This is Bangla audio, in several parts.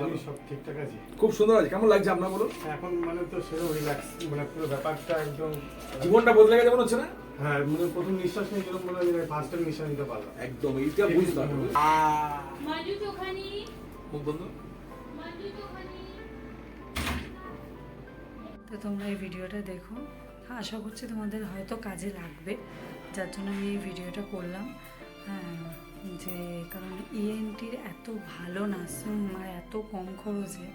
ভালো। সব ঠিকঠাক আছে? খুব সুন্দর আছে। কেমন লাগছে আপনার বলুন? এখন মানে তো সেরকম রিল্যাক্স মানে পুরো ব্যাপারটা একদম জীবনটা বদলে গেছে মনে হচ্ছে না? হ্যাঁ মানে প্রথম নিঃশ্বাস নিয়ে যেরকম মনে হয় ফার্স্ট টাইম নিঃশ্বাস নিতে পারলাম। একদম এইটা বুঝলাম মাজু চোখানি মুখ বন্ধ? মাজু চোখানি তো তোমরা এই ভিডিওটা দেখো। আশা করছি তোমাদের হয়তো কাজে লাগবে। যার জন্য আমি এই ভিডিওটা করলাম। হ্যাঁ যে, কারণ ইএনটির এত ভালো নার্সিং আর এত কম খরচে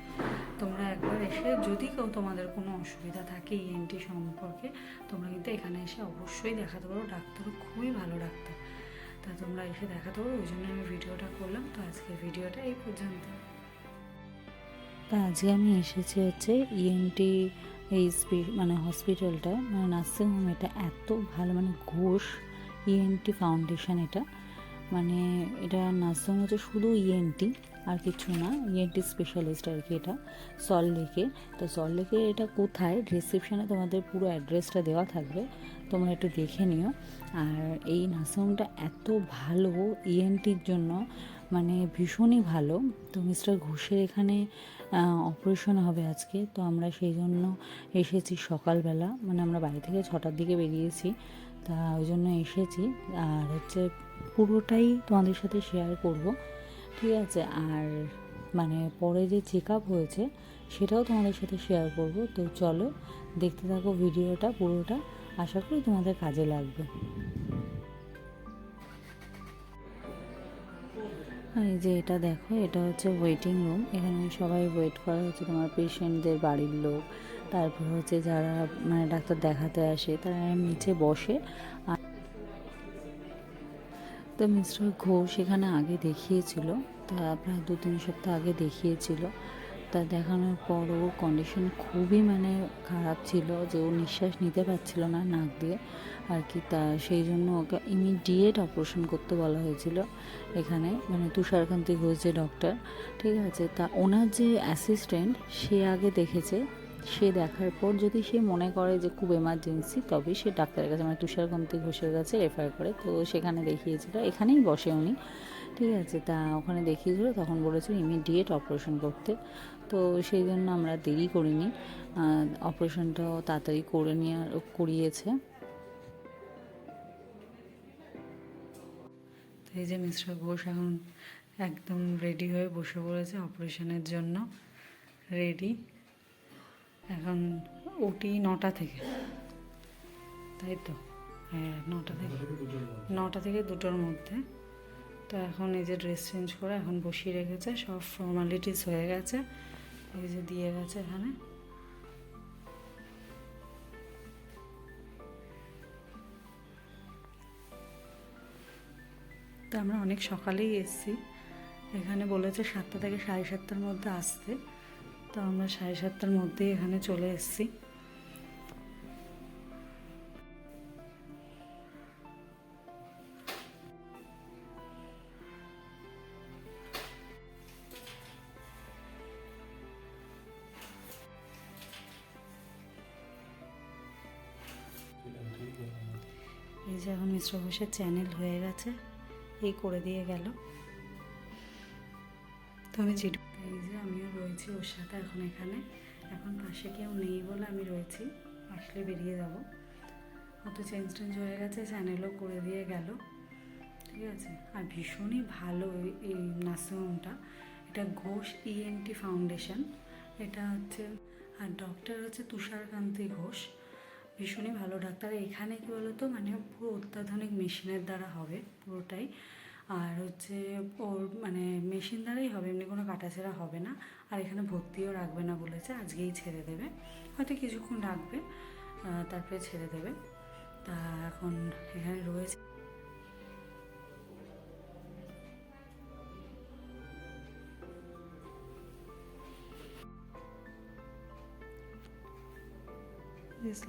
তোমরা একবার এসে যদি কেউ তোমাদের কোনো অসুবিধা থাকে ইএনটি সম্পর্কে, তোমরা কিন্তু এখানে এসে অবশ্যই দেখাতে পারো। ডাক্তার খুবই ভালো ডাক্তার। তা তোমরা এসে দেখাতে পারো, ওই জন্য আমি ভিডিওটা করলাম। তো আজকে ভিডিওটা এই পর্যন্ত। তা আজকে আমি এসেছি হচ্ছে ইএনটি এই স্পি- মানে হসপিটালটা মানে নার্সিংহোম এটা এত ভালো মানে ঘোষ ইএনটি ফাউন্ডেশন এটা। মানে এটা নার্সিং হচ্ছে শুধু ইএনটি আর কিছু না ইএনটি স্পেশালিস্ট আর কি এটা সল লেকে তো সল লেকে এটা কোথায়? রিসেপশনে তোমাদের পুরো অ্যাড্রেসটা দেওয়া থাকবে, তোমরা একটু দেখে নিও। আর এই নার্সিংহোমটা এত ভালো ইএনটির জন্য মানে ভীষণই ভালো। তো মিস্টার ঘোষের এখানে অপারেশন হবে আজকে, তো আমরা সেই জন্য এসেছি সকালবেলা। মানে আমরা বাড়ি থেকে ছটার দিকে বেরিয়েছি, তা ওই জন্য এসেছি। আর হচ্ছে পুরোটাই তোমাদের সাথে শেয়ার করব, ঠিক আছে? আর মানে পরে যে চেক আপ হয়েছে, সেটাও তোমাদের সাথে শেয়ার করব। তো চলো, দেখতে থাকো ভিডিওটা পুরোটা। আশা করি তোমাদের কাজে লাগবে। এই যে এটা দেখো, এটা হচ্ছে ওয়েটিং রুম এখানে সবাই ওয়েট করা হচ্ছে তোমার পেশেন্টদের বাড়ির লোক। তারপর হচ্ছে যারা মানে ডাক্তার দেখাতে আসে, তারা নিচে বসে। আর তো মিস্টার ঘোষ এখানে আগে দেখিয়েছিল, তা প্রায় দু, তিন সপ্তাহ আগে দেখিয়েছিল। তা দেখানোর পর ওর কন্ডিশন খুবই মানে খারাপ ছিল যে ও নিঃশ্বাস নিতে পারছিল না নাক দিয়ে, আর কি তা সেই জন্য ওকে ইমিডিয়েট অপারেশন করতে বলা হয়েছিল এখানে মানে তুষারকান্তি ঘোষ যে ডক্টর ঠিক আছে? তা ওনার যে অ্যাসিস্ট্যান্ট সে আগে দেখেছে সে দেখার পর যদি সে মনে করে যে খুব এমার্জেন্সি তবে সে ডাক্তারের কাছে মানে তুষারকান্তি ঘোষের কাছে রেফার করে। তো সেখানে দেখিয়েছিল, এখানেই বসে উনি। ঠিক আছে, তা ওখানে দেখিয়েছিল, তখন বলেছিল ইমিডিয়েট অপারেশন করতে। তো সেই জন্য আমরা দেরি করিনি। অপারেশনটাও তাড়াতাড়ি করে নিয়ে, করিয়েছে। তো এই যে মিস্টার ঘোষ এখন একদম রেডি হয়ে বসে পড়েছে অপারেশনের জন্য। রেডি এখন ওটি নটা থেকে। তাই তো? হ্যাঁ নটা থেকে। নটা থেকে দুটোর মধ্যে। তো এখন এই যে ড্রেস চেঞ্জ করে এখন বসিয়ে রেখেছে সব ফর্মালিটিস হয়ে গেছে। এই যে দিয়ে গেছে এখানে। তো আমরা অনেক সকালেই এসেছি। এখানে বলেছে সাতটা থেকে সাড়ে সাতটার মধ্যে আসতে। তো আমরা সাড়ে সাতটার মধ্যেই এখানে চলে এসেছি। এই যে এখন মিশ্র ঘোষের চ্যানেল হয়ে গেছে, এই করে দিয়ে গেল। তো আমি চিঠি এই যে আমিও রয়েছি ওর সাথে এখন এখানে। এখন পাশে কেউ নেই বলে আমি রয়েছি। আসলে বেরিয়ে যাব। অত চেঞ্জ টেঞ্জ হয়ে গেছে চ্যানেলও করে দিয়ে গেল। ঠিক আছে? আর ভীষণই ভালো এই- এই নার্সিংহোমটা। এটা ঘোষ ইএনটি ফাউন্ডেশন এটা হচ্ছে আর ডক্টর হচ্ছে তুষারকান্তি ঘোষ। ভীষণই ভালো ডাক্তার। এখানে কি বলতো? মানে পুরো অত্যাধুনিক মেশিনের দ্বারা হবে পুরোটাই। আর হচ্ছে ওর মানে মেশিন দ্বারাই হবে, এমনি কোনো কাটাছেড়া হবে না। আর এখানে ভর্তিও রাখবে না বলেছে, আজকেই ছেড়ে দেবে। হয়তো কিছুক্ষণ রাখবে তারপরে ছেড়ে দেবে। তা এখন এখানে রয়েছে।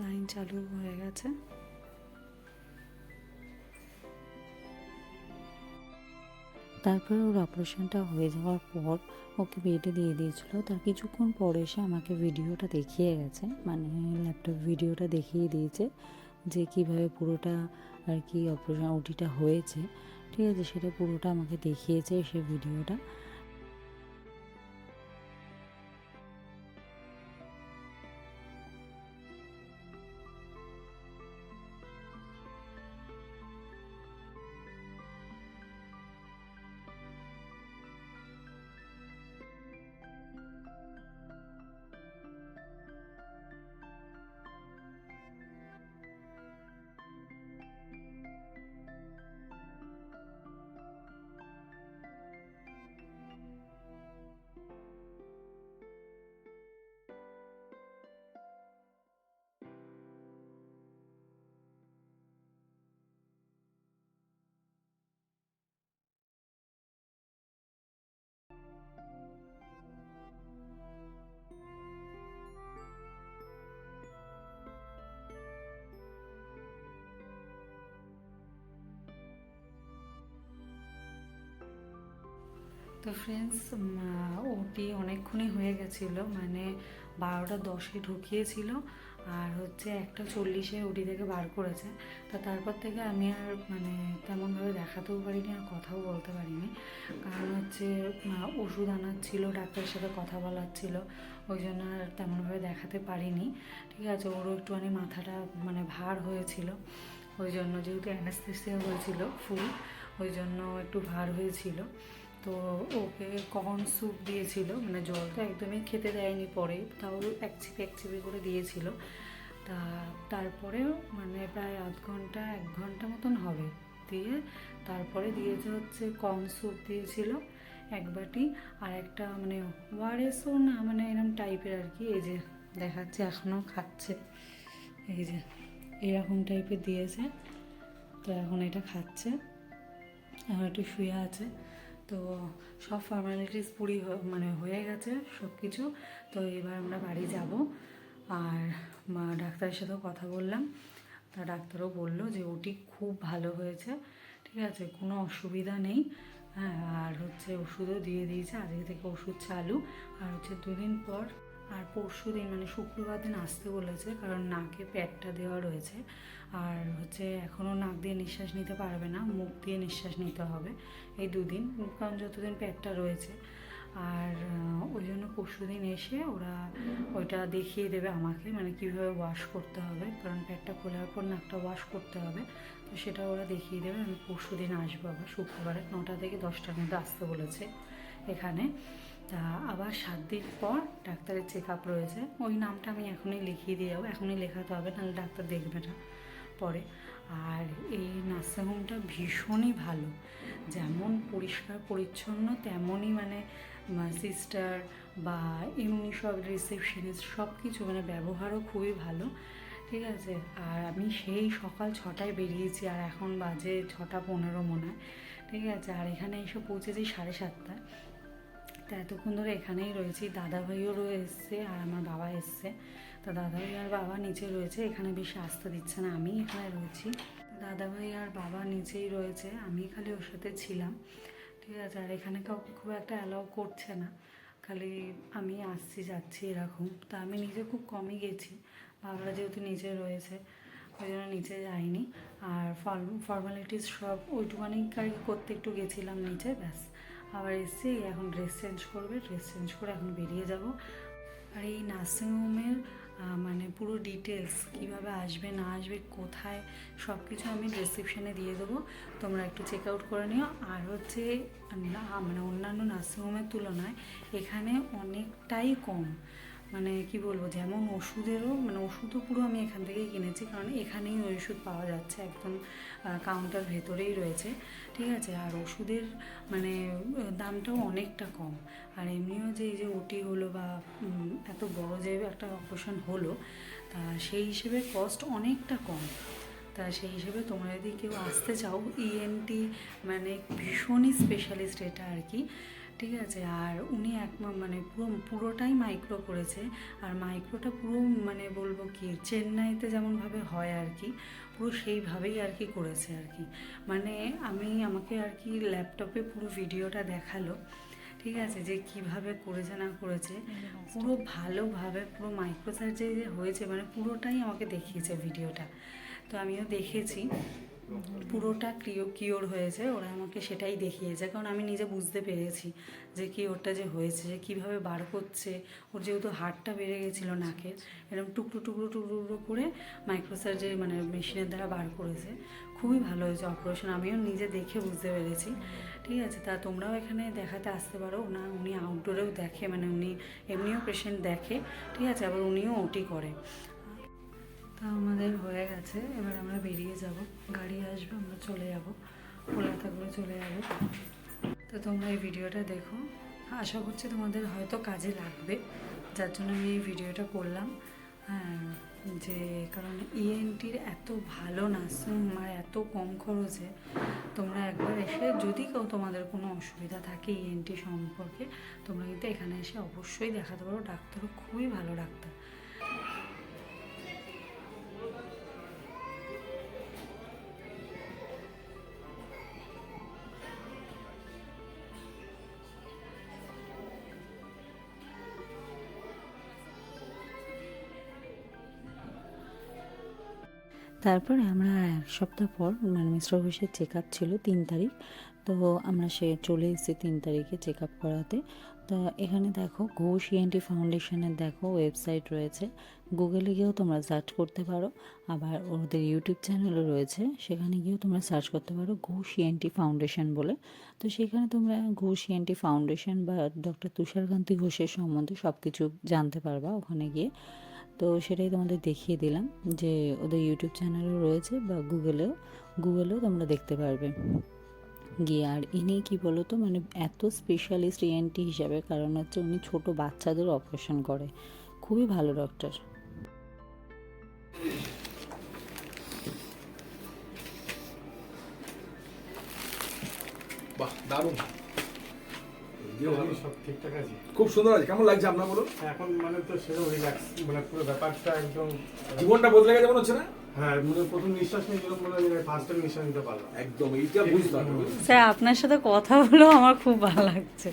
লাইন চালু হয়ে গেছে। তারপরে ওর অপারেশনটা হয়ে যাওয়ার পর ওকে বেডে দিয়ে দিয়েছিল। তার কিছুক্ষণ পরে এসে আমাকে ভিডিওটা দেখিয়ে গেছে মানে ল্যাপটপ ভিডিওটা দেখিয়ে দিয়েছে যে কীভাবে পুরোটা আর কি অপারেশন ওটিটা হয়েছে। ঠিক আছে, সেটা পুরোটা আমাকে দেখিয়েছে সে ভিডিওটা। তো ফ্রেন্ডস ওটি অনেকক্ষণই হয়ে গেছিল মানে বারোটা দশে ঢুকিয়েছিল, আর হচ্ছে একটা চল্লিশে ওটি থেকে বার করেছে। তা তারপর থেকে আমি আর মানে তেমনভাবে দেখাতেও পারিনি আর কথাও বলতে পারিনি। কারণ হচ্ছে ওষুধ আনার ছিল, ডাক্তারের সাথে কথা বলার ছিল, ওই জন্য আর তেমনভাবে দেখাতে পারিনি। ঠিক আছে, ওরও একটুখানি মাথাটা মানে ভার হয়েছিল, ওই জন্য যেহেতু অ্যানাস্থেসিয়া হয়েছিল, ফুল, ওই জন্য একটু ভার হয়েছিল। তো ওকে কর্ন স্যুপ দিয়েছিল মানে জল তো একদমই খেতে দেয়নি পরে, তাও এক চিপি এক চিপি করে দিয়েছিল। তা তারপরেও মানে প্রায় আধ ঘণ্টা, এক ঘণ্টা মতন হবে দিয়ে তারপরে দিয়েছে হচ্ছে কর্ন স্যুপ দিয়েছিল এক বাটি, আর একটা মানে ওয়ারেসও না মানে এরকম টাইপের আর কি, এই যে দেখাচ্ছে এখনও খাচ্ছে। এই যে এরকম টাইপের দিয়েছে, তো এখন এটা খাচ্ছে, এখন একটু শুয়ে আছে। তো সব ফর্মালিটিস পুরি মানে হয়ে গেছে সব কিছু তো এবার আমরা বাড়ি যাব। আর মা ডাক্তারের সাথেও কথা বললাম। তা ডাক্তারও বলল যে ওটি খুব ভালো হয়েছে, ঠিক আছে, কোনো অসুবিধা নেই। হ্যাঁ আর হচ্ছে ওষুধও দিয়ে দিয়েছে, আজকে থেকে ওষুধ চালু। আর হচ্ছে দুদিন পর আর পরশু দিন মানে শুক্রবার দিন আসতে বলেছে, কারণ নাকে প্যাডটা দেওয়া রয়েছে। আর হচ্ছে এখনও নাক দিয়ে নিঃশ্বাস নিতে পারবে না, মুখ দিয়ে নিঃশ্বাস নিতে হবে এই দুদিন, কারণ যতদিন প্যাডটা রয়েছে। আর ওই জন্য পরশু দিন এসে ওরা ওইটা দেখিয়ে দেবে আমাকে মানে কীভাবে ওয়াশ করতে হবে, কারণ প্যাডটা খোলার পর নাকটা ওয়াশ করতে হবে। তো সেটা ওরা দেখিয়ে দেবে, আমি পরশু দিন আসব আবার, শুক্রবারে নটা থেকে দশটার মধ্যে আসতে বলেছে এখানে। তা আবার সাত দিন পর ডাক্তারের চেক আপ রয়েছে। ওই নামটা আমি এখনই লিখিয়ে দিয়ে যাব। এখনই লেখাতে হবে, নাহলে ডাক্তার দেখবে না পরে। আর এই নার্সিংহোমটা ভীষণই ভালো। যেমন পরিষ্কার, পরিচ্ছন্ন, তেমনই মানে সিস্টার বা এমনি সব রিসেপশনিস্ট সব কিছু মানে ব্যবহারও খুবই ভালো। ঠিক আছে? আর আমি সেই সকাল ছটায় বেরিয়েছি, আর এখন বাজে ছটা পনেরো মনে হয়। ঠিক আছে? আর এখানে এসে পৌঁছেছি সাড়ে সাতটায়। তা এতক্ষণ ধরে এখানেই রয়েছি। দাদা ভাইও রয়ে এসছে আর আমার বাবা এসছে। তা দাদা ভাই আর বাবা নিচে রয়েছে। এখানে বেশি আসতে দিচ্ছে না। আমি এখানে রয়েছি। দাদা ভাই আর বাবা নিচেই রয়েছে। আমি খালি ওর সাথে ছিলাম। ঠিক আছে? আর এখানে কাউকে খুব একটা অ্যালাউ করছে না। খালি আমি আসছি, যাচ্ছি এরকম। তা আমি নিজে খুব কমই গেছি। বাবারা যেহেতু নিচে রয়েছে, ওই জন্য নিচে যাইনি। আর ফর্মালিটিস সব ওইটুখানি করতে একটু গেছিলাম নিচে, ব্যাস। আবার এসে এখন ড্রেস চেঞ্জ করবে ড্রেস চেঞ্জ করে এখন বেরিয়ে যাব। আর এই নার্সিংহোমের মানে পুরো ডিটেলস কীভাবে আসবে, না আসবে, কোথায় সব কিছু আমি ডিসক্রিপশানে দিয়ে দেবো। তোমরা একটু চেক আউট করে নিও। আর হচ্ছে মানে অন্যান্য নার্সিংহোমের তুলনায় এখানে অনেকটাই কম। মানে কি বলব, যেমন ওষুধেরও মানে ওষুধও পুরো আমি এখান থেকেই কিনেছি, কারণ এখানেই ওই ওষুধ পাওয়া যাচ্ছে একদম কাউন্টার ভেতরেই রয়েছে, ঠিক আছে? আর ওষুধের মানে দামটাও অনেকটা কম। আর এমনিও যে এই যে ওটি হলো বা এত বড় যে একটা অপারেশন হলো, তা সেই হিসেবে কস্ট অনেকটা কম। তা সেই হিসেবে তোমরা যদি কেউ আসতে চাও ইএনটি মানে ভীষণই স্পেশালিস্ট এটা আর কি। ঠিক আছে আর উনি এক মানে পুরো পুরোটাই মাইক্রো করেছে। আর মাইক্রোটা পুরো মানে বলব কি চেন্নাইতে যেমনভাবে হয় আর কি পুরো সেইভাবেই আর কি করেছে আর কি। মানে আমি আমাকে আর কি ল্যাপটপে পুরো ভিডিওটা দেখাল ঠিক আছে যে কীভাবে করেছে না করেছে। পুরো ভালোভাবে পুরো মাইক্রো সার্জারি যে হয়েছে মানে পুরোটাই আমাকে দেখিয়েছে ভিডিওটা তো আমিও দেখেছি। পুরোটা ক্রিও কিওর হয়েছে, ওরা আমাকে সেটাই দেখিয়েছে। কারণ আমি নিজে বুঝতে পেরেছি যে কি ওরটা যে হয়েছে, যে কীভাবে বার করছে। ওর যেহেতু হাড়টা বেড়ে গেছিল নাকের এরকম টুকরো টুকরো টুকরো টুকরো করে মাইক্রোসার্জারি মানে মেশিনের দ্বারা বার করেছে। খুবই ভালো হয়েছে অপারেশন আমিও নিজে দেখে বুঝতে পেরেছি। ঠিক আছে, তা তোমরাও এখানে দেখাতে আসতে পারো। না, উনি আউটডোরেও দেখে মানে উনি এমনিও পেশেন্ট দেখে। ঠিক আছে, আবার উনিও ওটি করে। তা আমাদের হয়ে গেছে, এবার আমরা বেরিয়ে যাব। গাড়ি আসবে, আমরা চলে যাব। কলকাতা চলে যাব। তো তোমরা এই ভিডিওটা দেখো। আশা করছি তোমাদের হয়তো কাজে লাগবে। যার জন্য আমি এই ভিডিওটা করলাম। হ্যাঁ যে কারণ ইএনটির এত ভালো নার্সিং আর এত কম খরচে তোমরা একবার এসে যদি কেউ তোমাদের কোনো অসুবিধা থাকে ইএনটি সম্পর্কে, তোমরা কিন্তু এখানে এসে অবশ্যই দেখাতে পারো। ডাক্তারও খুবই ভালো ডাক্তার। তারপরে আমরা এক সপ্তাহ পর মানে মিস্টার ঘোষের চেক আপ ছিল তিন তারিখ, তো আমরা সে চলে এসেছি তিন তারিখে চেক আপ করাতে। তো এখানে দেখো, ঘোষ ইএনটি ফাউন্ডেশনের দেখো ওয়েবসাইট রয়েছে। গুগলে গিয়েও তোমরা সার্চ করতে পারো। আবার ওদের ইউটিউব চ্যানেলও রয়েছে। সেখানে গিয়েও তোমরা সার্চ করতে পারো ঘোষ ইএনটি ফাউন্ডেশন বলে। তো সেখানে তোমরা ঘোষ ইএনটি ফাউন্ডেশন বা ডক্টর তুষারকান্তি ঘোষের সম্বন্ধে সব কিছু জানতে পারবা ওখানে গিয়ে। তো সেটাই তোমাদের দেখিয়ে দিলাম যে ওদের ইউটিউব চ্যানেলও রয়েছে বা গুগলেও গুগলেও তোমরা দেখতে পারবে। গিয়ে আর ইনি কি বলো তো মানে এত স্পেশালিস্ট ইএনটি হিসাবে, কারণ হচ্ছে উনি ছোট বাচ্চাদের অপারেশন করে। খুবই ভালো ডক্টর বাহ, দারুণ। সব ঠিকঠাক আছে? খুব সুন্দর আছে কেমন লাগছে আপনার বলুন এখন মানে তো সেরকম রিল্যাক্স মানে পুরো ব্যাপারটা একদম জীবনটা বদলে গেছে মনে হচ্ছে না? হ্যাঁ মানে? স্যার আপনার সাথে কথা বলেও আমার খুব ভালো লাগছে।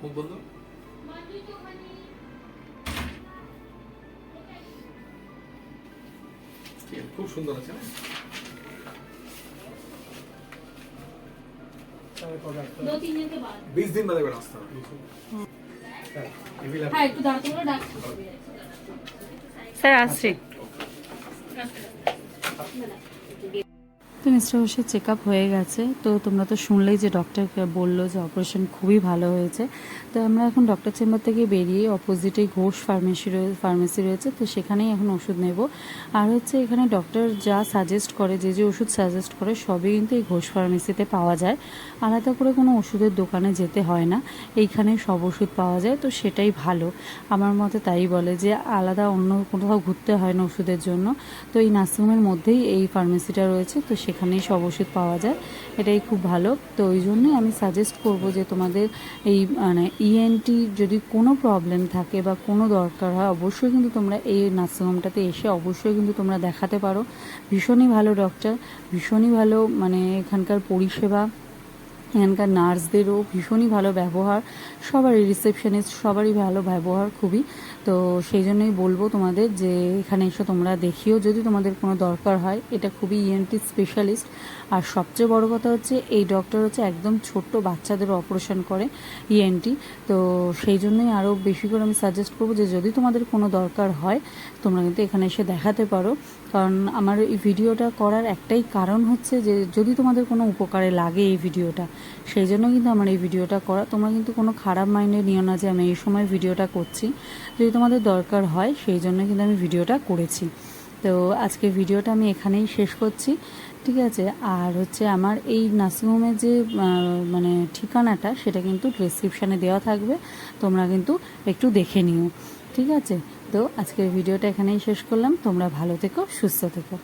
মুখ বন্ধ? খুব সুন্দর আছে বিশ দিন বাদে আসতে হবে। স্যার আসছি। তো মিস্টার ঘোষের চেক আপ হয়ে গেছে। তো তোমরা তো শুনলেই যে ডক্টরকে বলল যে অপারেশন খুবই ভালো হয়েছে। তো আমরা এখন ডক্টর চেম্বার থেকে বেরিয়ে অপোজিটে ঘোষ ফার্মেসি রয়েছে ফার্মেসি রয়েছে। তো সেখানেই এখন ওষুধ নেব। আর হচ্ছে এখানে ডক্টর যা সাজেস্ট করে, যে যে ওষুধ সাজেস্ট করে, সবই কিন্তু এই ঘোষ ফার্মেসিতে পাওয়া যায়। আলাদা করে কোনো ওষুধের দোকানে যেতে হয় না। এইখানে সব ওষুধ পাওয়া যায়। তো সেটাই ভালো। আমার মতে তাই বলে যে আলাদা অন্য কোথাও ঘুরতে হয় না ওষুধের জন্য। তো এই নার্সিংহোমের মধ্যেই এই ফার্মেসিটা রয়েছে। তো সেখানেই সব ওষুধ পাওয়া যায়। এটাই খুব ভালো। তো ওই জন্যই আমি সাজেস্ট করব যে তোমাদের এই মানে ইএনটি যদি কোনো প্রবলেম থাকে বা কোনো দরকার হয়, অবশ্যই কিন্তু তোমরা এই নার্সিংহোমটাতে এসে অবশ্যই কিন্তু তোমরা দেখাতে পারো। ভীষণই ভালো ডক্টর ভীষণই ভালো মানে এখানকার পরিষেবা। এখানকার নার্সদেরও ভীষণই ভালো ব্যবহার। সবারই রিসেপশনিস্ট সবারই ভালো ব্যবহার খুবই। তো সেই জন্যই বলব তোমাদের যে এখানে এসে তোমরা দেখিও যদি তোমাদের কোনো দরকার হয়। এটা খুবই ইএনটি স্পেশালিস্ট আর সবচেয়ে বড় কথা হচ্ছে এই ডক্টর হচ্ছে একদম ছোট্ট বাচ্চাদের অপারেশন করে ইএনটি তো সেই জন্যই আরও বেশি করে আমি সাজেস্ট করব যে যদি তোমাদের কোনো দরকার হয়, তোমরা কিন্তু এখানে এসে দেখাতে পারো। কারণ আমার এই ভিডিওটা করার একটাই কারণ হচ্ছে যে যদি তোমাদের কোনো উপকারে লাগে এই ভিডিওটা, সেই জন্য কিন্তু আমার এই ভিডিওটা করা। তোমরা কিন্তু কোনো খারাপ মাইন্ডে নিও না যে আমি এই সময় ভিডিওটা করছি। যদি তোমাদের দরকার হয়, সেই জন্য কিন্তু আমি ভিডিওটা করেছি। তো আজকে ভিডিওটা আমি এখানেই শেষ করছি, ঠিক আছে? আর হচ্ছে আমার এই নার্সিংহোমের যে মানে ঠিকানাটা, সেটা কিন্তু ডেসক্রিপশানে দেওয়া থাকবে। তোমরা কিন্তু একটু দেখে নিও, ঠিক আছে? তো আজকের ভিডিওটা এখানেই শেষ করলাম। তোমরা ভালো থেকো সুস্থ থেকো।